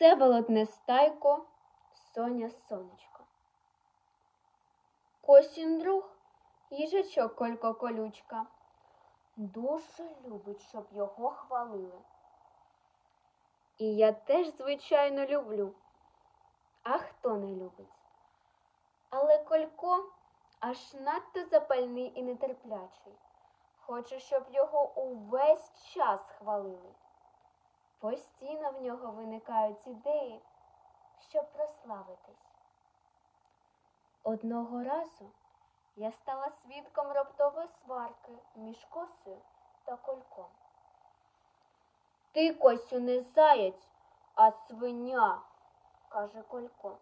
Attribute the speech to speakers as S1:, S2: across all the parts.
S1: Всеволод Нестайко, Соня Сонечко. Косін друг, їжачок Колько Колючка. Дуже любить, щоб його хвалили. І я теж, звичайно, люблю. А хто не любить? Але Колько аж надто запальний і нетерплячий. Хоче, щоб його увесь час хвалили. Постійно в нього виникають ідеї, щоб прославитись. Одного разу я стала свідком раптової сварки між косою та кольком. Ти, Косю, не заєць, а свиня, каже Колько.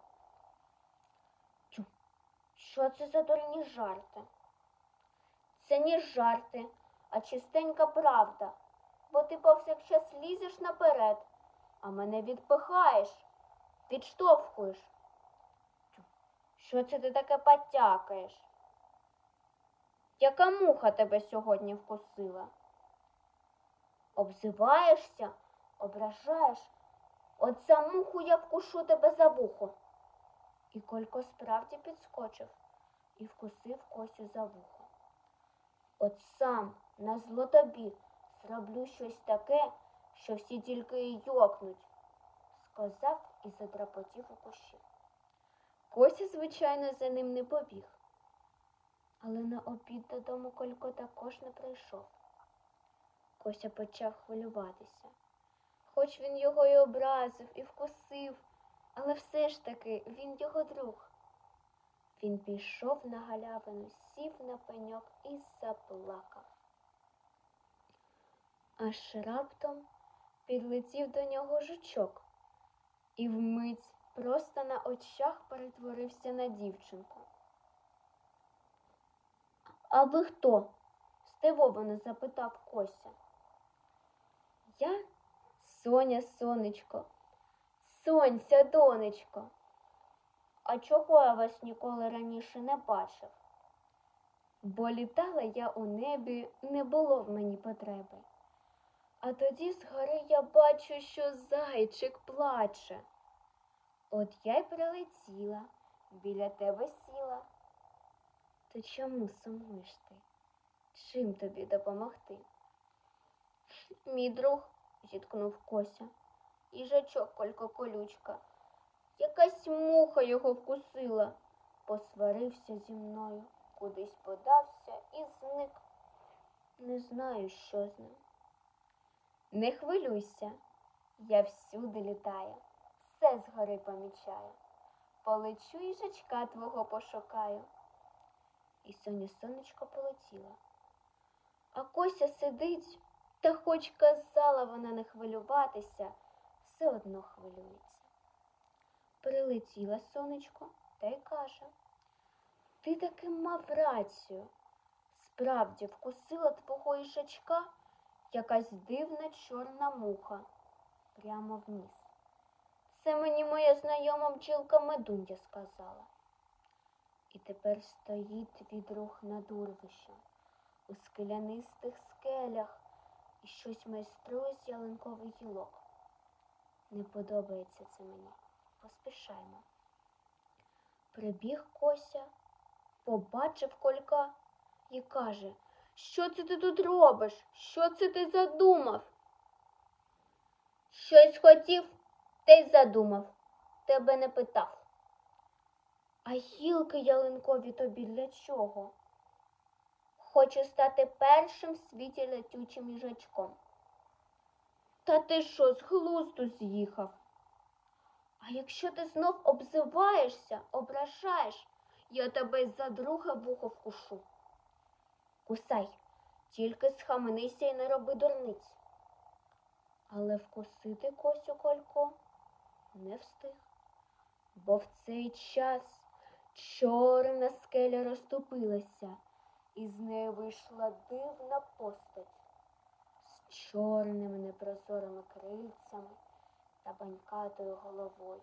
S1: Що це за дурні жарти? Це не жарти, а чистенька правда, бо ти повсякчас лізеш наперед, а мене відпихаєш, відштовхуєш. Тю, Що це ти таке потякаєш? Яка муха тебе сьогодні вкусила? Обзиваєшся, ображаєш, от за муху я вкушу тебе за вухо. І Колько справді підскочив і вкусив Косю за вухо. От сам на зло тобі зроблю щось таке, що всі тільки й йокнуть, сказав і задрапотів у кущі. Кося, звичайно, за ним не побіг. Але на обід додому Колько також не прийшов. Кося почав хвилюватися. Хоч він його і образив, і вкусив, але все ж таки він його друг. Він пішов на галявину, сів на пеньок і заплакав. Аж раптом підлетів до нього жучок і вмить просто на очах перетворився на дівчинку. А ви хто? здивовано запитав Кося. Я Соня, сонечко, сонця, донечко. А чого я вас ніколи раніше не бачив? Бо літала я у небі, не було в мені потреби. А тоді згори я бачу, що зайчик плаче. От я й прилетіла, біля тебе сіла. То чому сумуєш ти? Чим тобі допомогти? Мій друг, зіткнув Кося, їжачок колько колючка. Якась муха його вкусила, посварився зі мною, кудись подався і зник. Не знаю, що з ним. Не хвилюйся, я всюди літаю, все згори помічаю. Полечу їжачка твого пошукаю. І соня сонечко полетіла. А Кося сидить, та хоч казала вона не хвилюватися, все одно хвилюється. Прилетіла сонечко та й каже, ти таки мав рацію. Справді вкусила твого їжачка якась дивна чорна муха прямо в. Це мені моя знайома бджілка медунья сказала. І тепер стоїть твій друг над урвищем у скелянистих скелях і щось майструє з ялинкових гілок. Не подобається це мені. Поспішаймо. Прибіг Кося, побачив колька і каже, що це ти тут робиш? Що це ти задумав? Щось хотів, та й задумав. Тебе не питав. А гілки ялинкові тобі для чого? Хочу стати першим в світі летючим їжачком. Та ти що, з глузду з'їхав? А якщо ти знов обзиваєшся, ображаєш, я тебе за друге вухо вкушу. Кусай, тільки схаменися і не роби дурниць. Але вкусити Косю Колько не встиг, бо в цей час чорна скеля розступилася, і з неї вийшла дивна постать з чорними непрозорими крильцями та банькатою головою,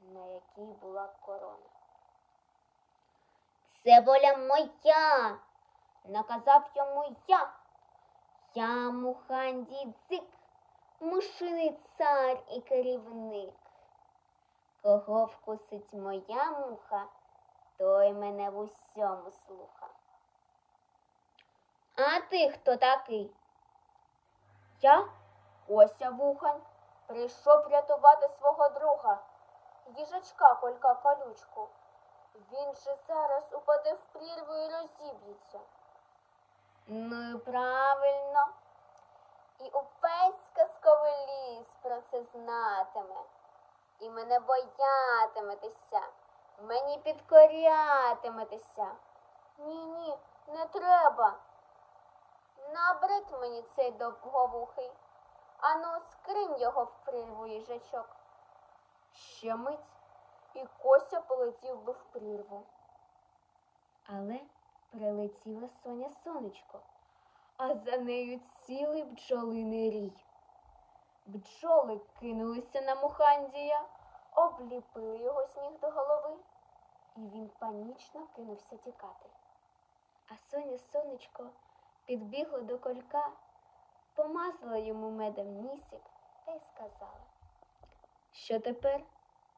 S1: на якій була корона. Це воля моя, наказав йому я. Я Мухандій дзик, мушиний цар і керівник. Кого вкусить моя муха, той мене в усьому слуха. А ти хто такий? Я Ося Вухань. Прийшов рятувати свого друга, їжачка Колька Колючку. Він же зараз упаде в прірву і розіб'ється. Ну і правильно. І увесь казковий ліс про це знатиме. І мене боятиметеся, мені підкорятиметеся. Ні, ні, не треба. Набрид мені цей довговухий. Ану, скринь його в прірву їжачок. Ще мить, і Кося полетів би в прірву. Але прилетіла Соня сонечко, а за нею цілий бджолиний рій. Бджоли кинулися на Мухандія, обліпили його з ніг до голови, і він панічно кинувся тікати. А Соня сонечко підбігла до колька, помазала йому медом нісік та й сказала, що тепер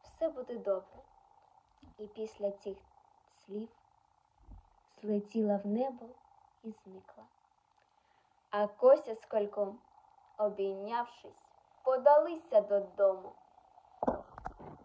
S1: все буде добре. І після цих слів злетіла в небо і зникла. А Кося з кольком, обійнявшись, подалися додому.